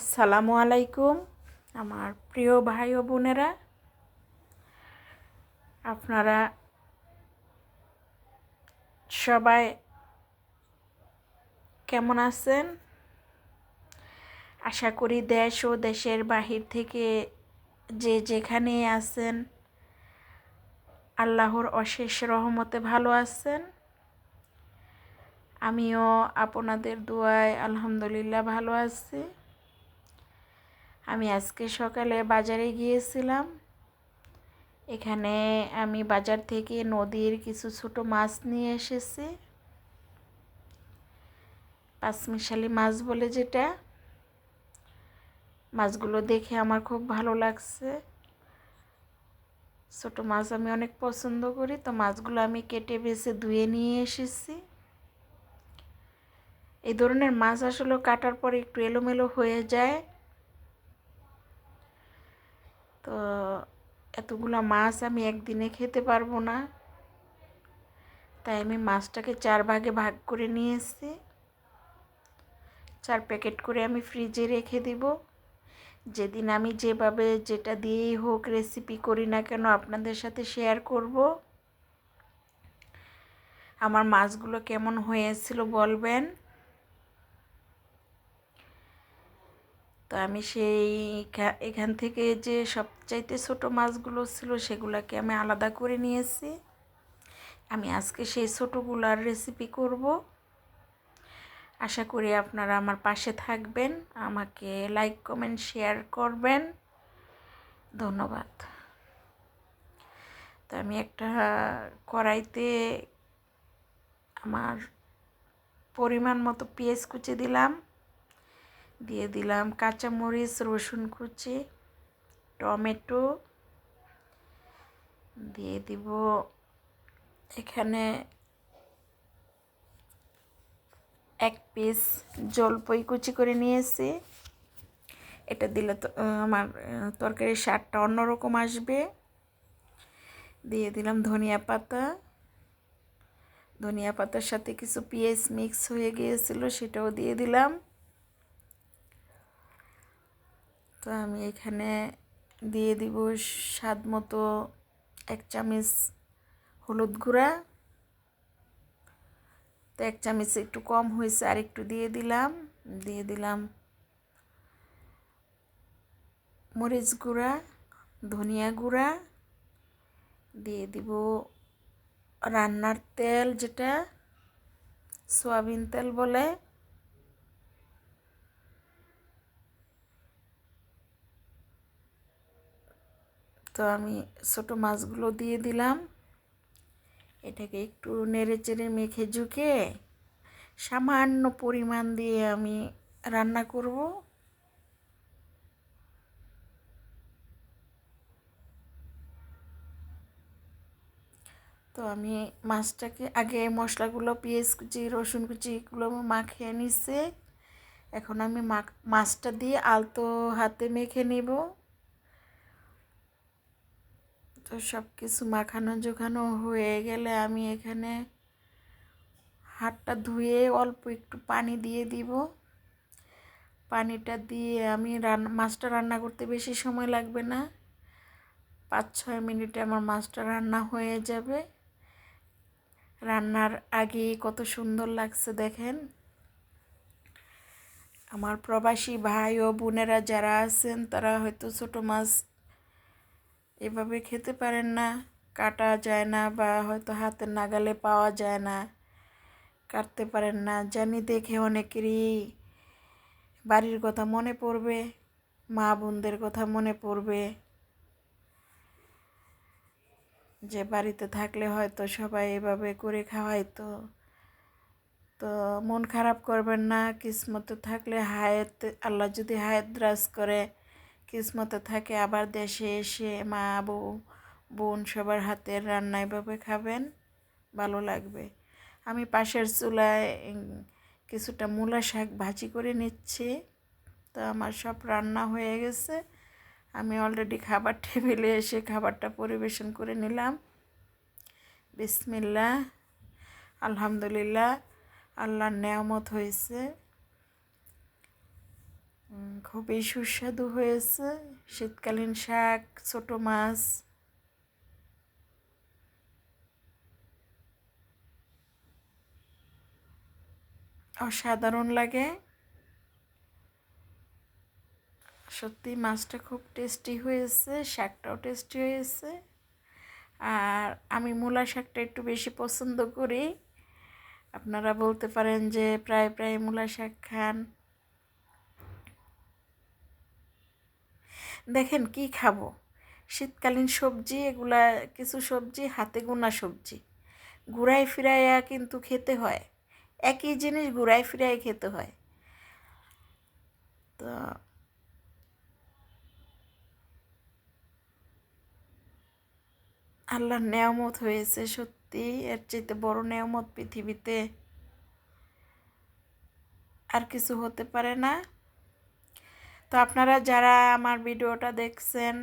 আসসালামু আলাইকুম, আমার প্রিয় ভাই ও বোনেরা। আপনারা সবাই কেমন আছেন? আশা করি দেশ ও দেশের বাহির থেকে যে যেখানে আছেন, আল্লাহর অশেষ রহমতে ভালো আছেন। আমিও আপনাদের দোয়ায় আলহামদুলিল্লাহ ভালো আছি। আমি আজকে সকালে বাজারে গিয়েছিলাম। এখানে আমি বাজার থেকে নদীর কিছু ছোট মাছ নিয়ে এসেছি। পাঁচমিশালি মাছ বলে যেটা। মাছগুলো দেখে আমার খুব ভালো লাগছে। ছোট মাছ আমি অনেক পছন্দ করি, তো মাছগুলো আমি কেটে বেছে ধুয়ে নিয়ে এসেছি। এই ধরনের মাছ আসলে কাটার পর একটু এলোমেলো হয়ে যায়। তো এতগুলো মাছ আমি একদিনে খেতে পারব না। তাই আমি মাছটাকে চার ভাগে ভাগ করে নিয়েছি। চার প্যাকেট করে আমি ফ্রিজে রেখে দিব। যেদিন আমি যেভাবে যেটা দিয়েই হোক রেসিপি করি না কেন আপনাদের সাথে শেয়ার করব। আমার মাছগুলো কেমন হয়েছিল বলবেন? তো আমি সেই এখান থেকে যে সবচাইতে ছোট মাছগুলো ছিল সেগুলোকে আমি আলাদা করে নিয়েছি। আমি আজকে সেই ছোটোগুলার রেসিপি করব। আশা করি আপনারা আমার পাশে থাকবেন, আমাকে লাইক কমেন্ট শেয়ার করবেন। ধন্যবাদ। তো আমি একটা কড়াইতে আমার পরিমাণ মতো পেঁয়াজ কুচি দিলাম। দিয়ে দিলাম কাঁচামরিচ, রসুন কুচি, টমেটো। দিয়ে দিব এখানে এক পিস জলপই কুচি করে নিয়েছি। এটা দিলে তো আমার তরকারির স্বাদটা অন্যরকম আসবে। দিয়ে দিলাম ধনিয়া পাতা। ধনিয়া পাতার সাথে কিছু পেঁয়াজ মিক্স হয়ে গিয়েছিল, সেটাও দিয়ে দিলাম। তো আমি এখানে দিয়ে দিব স্বাদ মতো এক চামচ হলুদ গুঁড়া। তো এক চামচ একটু কম হয়েছে, আর একটু দিয়ে দিলাম। দিয়ে দিলাম মরিচ গুঁড়া, ধনিয়া গুঁড়া। দিয়ে দিব রান্নার তেল যেটা, সয়াবিন তেল বলে। তো আমি ছোটো মাছগুলো দিয়ে দিলাম। এটাকে একটু নেড়ে চেড়ে মেখে ঝুঁকে সামান্য পরিমাণ দিয়ে আমি রান্না করব। তো আমি মাছটাকে আগে মশলাগুলো, পেঁয়াজ কুচি, রসুন কুচিগুলো মাখিয়ে নিচ্ছে। এখন আমি মাছটা দিয়ে আলতো হাতে মেখে নেব। তো সব কিছু মাখানো জোখানো হয়ে গেলে আমি এখানে হাতটা ধুয়ে অল্প একটু পানি দিয়ে দিব। পানিটা দিয়ে আমি রান্না মাছটা রান্না করতে বেশি সময় লাগবে না। পাঁচ ছয় মিনিটে আমার মাছটা রান্না হয়ে যাবে। রান্নার আগে কত সুন্দর লাগছে দেখেন। আমার প্রবাসী ভাই ও বোনেরা যারা আছেন তারা হয়তো ছোটো মাছ এভাবে খেতে পারেন না, কাটা যায় না বা হয়তো হাতের নাগালে পাওয়া যায় না, কাটতে পারেন না। জানি দেখে অনেকেরই বাড়ির কথা মনে পড়বে, মা বোনদের কথা মনে পড়বে। যে বাড়িতে থাকলে হয়তো সবাই এভাবে করে খাওয়াইতো। তো মন খারাপ করবেন না, কিসমতে থাকলে হায়াত, আল্লাহ যদি হায়াত দ্রাস করে কিসমতে থাকে, আবার দেশে এসে মা বউ, বোন সবার হাতের রান্না এভাবে খাবেন? ভালো লাগবে। আমি পাশের চুলায় কিছুটা মূলা শাক ভাজি করে নিচ্ছি। তো আমার সব রান্না হয়ে গেছে। আমি অলরেডি খাবার টেবিলে এসে খাবারটা পরিবেশন করে নিলাম। বিসমিল্লা আলহামদুলিল্লাহ, আল্লাহর নেয়ামত হয়েছে। খুবই সুস্বাদু হয়েছে। শীতকালীন শাক, ছোট মাছ। অসাধারণ লাগে। সত্যি মাছটা খুব টেস্টি হয়েছে, শাকটাও টেস্টি হয়েছে। আর আমি মূলা শাকটা একটু বেশি পছন্দ করি। আপনারা বলতে পারেন যে প্রায় প্রায় মূলা শাক খান। দেখেন কি খাব? শীতকালীন সবজি, এগুলা কিছু সবজি, হাতে গোনা সবজি। ঘুরাই ফিরাইয়া কিন্তু খেতে হয়। একই জিনিস ঘুরাই ফিরাই খেতে হয়। তো আল্লাহর নেয়ামত হয়েছে সত্যি। এর চাইতে বড় নেয়ামত পৃথিবীতে আর কিছু হতে পারে না। তো আপনারা যারা আমার ভিডিওটা দেখছেন,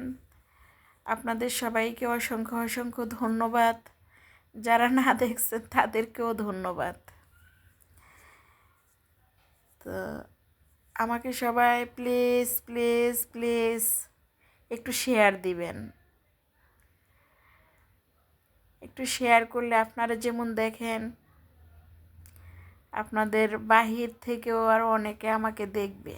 আপনাদের সবাইকে অসংখ্য অসংখ্য ধন্যবাদ। যারা না দেখছেন, তাদেরকেও ধন্যবাদ। তো আমাকে সবাই প্লিজ প্লিজ প্লিজ একটু শেয়ার দিবেন। একটু শেয়ার করলে আপনারা যেমন দেখেন, আপনাদের বাহির থেকেও আর অনেকে আমাকে দেখবে।